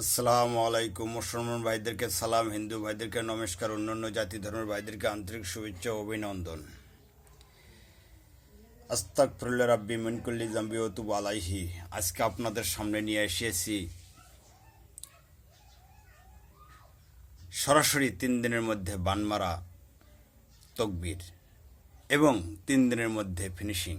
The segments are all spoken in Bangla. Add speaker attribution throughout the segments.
Speaker 1: আসসালামু আলাইকুম। মুসলমান ভাইদেরকে সালাম, হিন্দু ভাইদেরকে নমস্কার, অন্যান্য জাতি ধর্মের ভাইদেরকে আন্তরিক শুভেচ্ছা অভিনন্দন। আস্তাক ফরুল্লা রাব্বি মিনকুল্লি জাম্বি ওতুব আলাইহি। আজকে আপনাদের সামনে নিয়ে এসেছি সরাসরি তিন দিনের মধ্যে বানমারা তকবির এবং তিন দিনের মধ্যে ফিনিশিং।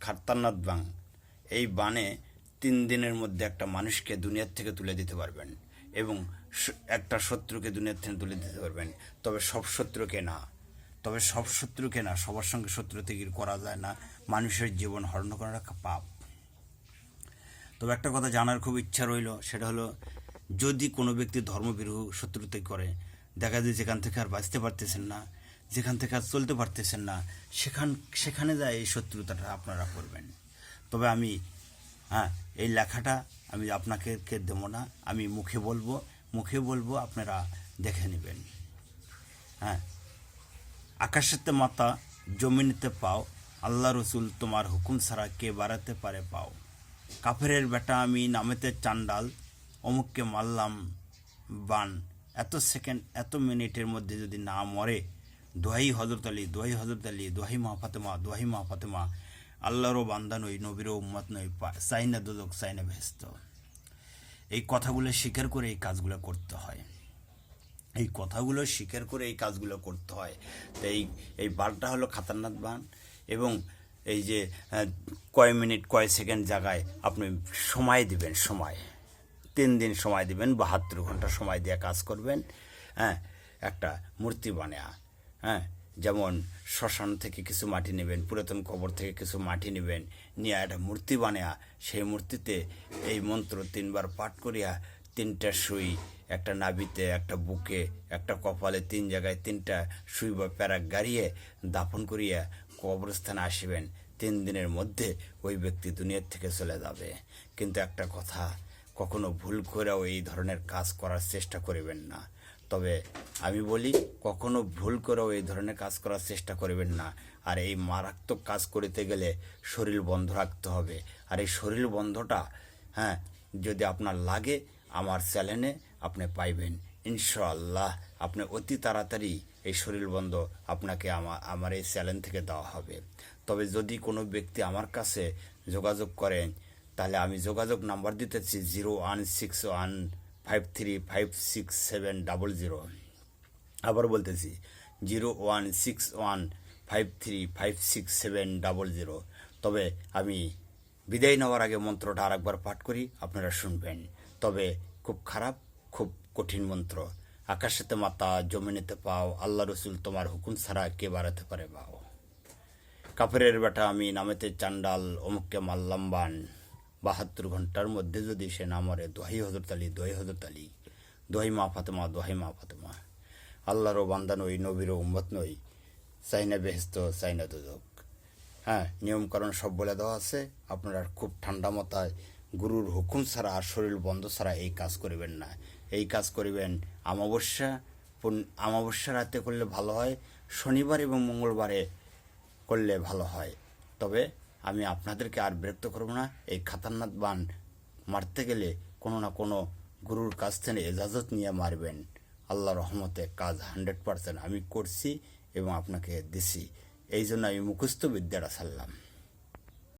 Speaker 1: খারতান্নাথ বাং এই বানে তিন দিনের মধ্যে একটা মানুষকে দুনিয়ার থেকে তুলে দিতে পারবেন এবং একটা শত্রুকে দুনিয়ার থেকে তুলে দিতে পারবেন। তবে সব শত্রুকে না। তবে সব শত্রুকে না, সবার সঙ্গে শত্রুতে করা যায় না। মানুষের জীবন হরণ করার একটা পাপ। তবে একটা কথা জানার খুব ইচ্ছা রইল, সেটা হলো যদি কোনো ব্যক্তি ধর্মবিরোহ শত্রুতে করে, দেখা যায় যেখান থেকে আর বাঁচতে পারতেছেন না যেখান থেকে আর চলতে পারতেছেন না, সেখান, সেখানে যায় এই শত্রুতাটা আপনারা করবেন। তবে আমি হ্যাঁ এই লেখাটা আমি আপনাকে কে দেবো না, আমি মুখে বলব মুখে বলব আপনারা দেখে নেবেন। হ্যাঁ আকাশেতে মাতা, জমিনেতে পাও, আল্লাহ রসুল তোমার হুকুম ছাড়া কে বাড়াতে পারে পাও। কাফেরের বেটা আমি নামেতে চান্ডাল, অমুককে মারলাম বান। এত সেকেন্ড, এত মিনিটের মধ্যে যদি না মরে দোহাই হজরত আলী, দোহাই হজরত আলী, দোহাই মা ফাতেমা, দোহাই মা ফাতেমা। আল্লাহরও বান্দা নই, নবীরও উম্মত নই সাইনা দুদক সাইনা ভেস্ত এই কথাগুলো স্বীকার করে এই কাজগুলো করতে হয়। এই কথাগুলো স্বীকার করে এই কাজগুলো করতে হয়। তো এই এই বারটা হলো খাতারনাথ বান এবং এই যে কয় মিনিট, কয় সেকেন্ড জায়গায় আপনি সময় দিবেন, সময়। তিন দিন সময় দিবেন, বাহাত্তর ঘণ্টা সময় দিয়ে কাজ করবেন। হ্যাঁ একটা মূর্তি বানেয়া। হ্যাঁ? যেমন শ্মশান থেকে কিছু মাটি নেবেন, পুরাতন কবর থেকে কিছু মাটি নেবেন, নিয়ে একটা মূর্তি বানেয়া, সেই মূর্তিতে এই মন্ত্র তিনবার পাঠ করিয়া তিনটা সুই, একটা নাবিতে একটা বুকে, একটা কপালে, তিন জায়গায় তিনটা সুই বা প্যারাক গাড়িয়ে দাফন করিয়া কবরস্থানে আসিবেন। তিন দিনের মধ্যে ওই ব্যক্তি দুনিয়ার থেকে চলে যাবে। কিন্তু একটা কথা, কখনো ভুল করেও এই ধরনের কাজ করার চেষ্টা করিবেন না। তবে আমি বলি, কখনো ভুল করেও এই ধরনের কাজ করার চেষ্টা করবেন না। আর এই মারাত্মক কাজ করিতে গেলে শরীর বন্ধ রাখতে হবে। আর এই শরীর বন্ধটা হ্যাঁ যদি আপনার লাগে, আমার চ্যানেলে আপনি পাইবেন। ইনশাআল্লাহ আপনি অতি তাড়াতাড়ি এই শরীর বন্ধ আপনাকে আমার আমার এই চ্যানেল থেকে দেওয়া হবে। তবে যদি কোনো ব্যক্তি আমার কাছে যোগাযোগ করেন, তাহলে আমি যোগাযোগ নাম্বার দিতেছি zero one six one five three five six seven double zero আবার বলতেছি zero one six one five three five six seven double zero তবে আমি বিদায় নেওয়ার আগে মন্ত্রটা আরেকবার পাঠ করি, আপনারা শুনবেন। তবে খুব খারাপ, খুব কঠিন মন্ত্র। আকাশেতে মাতা, জমিনেতে পাও, আল্লাহ রসুল তোমার হুকুম ছাড়া কে বাড়াতে পারে পাও। কাপড়ের বেটা আমি নামেতে চান্ডাল, অমুককে মাল্লাম বান বাহাত্তর ঘণ্টার মধ্যে যদি সে না মরে, দোহাই হজরত আলী, দোহাই হজরত আলী, দোহাই মা ফাতেমা, দোহাই মা ফাতেমা। আল্লাহরও বান্দা নই, নবীরও উম্মত নই। চাইনা বেহেস্ত চাইনা দুদক। হ্যাঁ নিয়মকানুন সব বলে দেওয়া আছে। আপনারা খুব ঠান্ডা মাথায় গুরুর হুকুম ছাড়া আর শরীর বন্ধ ছাড়া এই কাজ করিবেন না। এই কাজ করিবেন আমাবস্যা। পূর্ণ- আমাবস্যা রাতে করলে ভালো হয়, শনিবার এবং মঙ্গলবারে করলে ভালো হয়। তবে আমি আপনাদেরকে আর বিরক্ত করব না। এই খাতারনাথ বান মারতে গেলে কোনো না কোনো গুরুর কাছ থেকে এজাজত নিয়ে মারবেন। আল্লাহ রহমতে কাজ হান্ড্রেড পারসেন্ট আমি করছি এবং আপনাকে দিছি। এই জন্য আমি মুখস্থ বিদ্যাটা ছাড়লাম